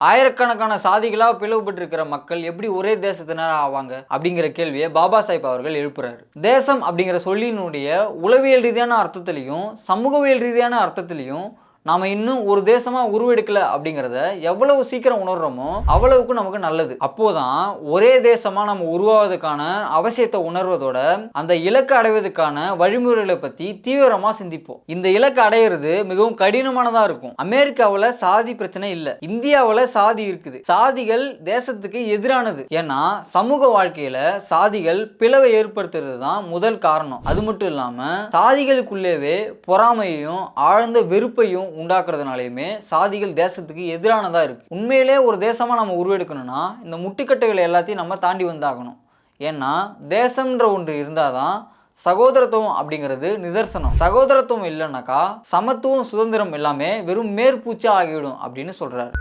ஆயிரக்கணக்கான சாதிகளாக பிளவுபட்டிருக்கிற மக்கள் எப்படி ஒரே தேசத்தினர் ஆவாங்க அப்படிங்கிற கேள்வியை பாபா சாஹிப் அவர்கள் எழுப்புறாரு. தேசம் அப்படிங்கிற சொல்லினுடைய உளவியல் ரீதியான அர்த்தத்திலையும் சமூகவியல் ரீதியான அர்த்தத்திலையும் நாம இன்னும் ஒரு தேசமா உருவெடுக்கல அப்படிங்கிறத எவ்வளவு சீக்கிரம் உணர்றோமோ அவ்வளவுக்கு நமக்கு நல்லது. அப்போதான் ஒரே தேசமா நம்ம உருவாவதுக்கான அவசியத்தை உணர்வதோட அந்த இலக்கு அடைவதற்கான வழிமுறைகளை பத்தி தீவிரமா சிந்திப்போம். இந்த இலக்கு அடையிறது மிகவும் கடினமானதா இருக்கும். அமெரிக்காவில் சாதி பிரச்சனை இல்லை. இந்தியாவில் சாதி இருக்குது. சாதிகள் தேசத்துக்கு எதிரானது. ஏன்னா சமூக வாழ்க்கையில சாதிகள் பிளவை ஏற்படுத்துறது தான் முதல் காரணம். அது மட்டும் இல்லாம சாதிகளுக்குள்ளேவே பொறாமையையும் ஆழ்ந்த வெறுப்பையும் உண்டாக்குறதுனாலையுமே சாதிகள் தேசத்துக்கு எதிரானதாக இருக்கு. உண்மையிலே ஒரு தேசமாக நம்ம உருவெடுக்கணும்னா இந்த முட்டுக்கட்டைகளை எல்லாத்தையும் நம்ம தாண்டி வந்தாகணும். ஏன்னா தேசம்ன்ற ஒன்று இருந்தால் தான் சகோதரத்துவம் அப்படிங்கிறது நிதர்சனம். சகோதரத்துவம் இல்லைன்னாக்கா சமத்துவம் சுதந்திரம் எல்லாமே வெறும் மேற்பூச்சா ஆகிவிடும் அப்படின்னு சொல்கிறார்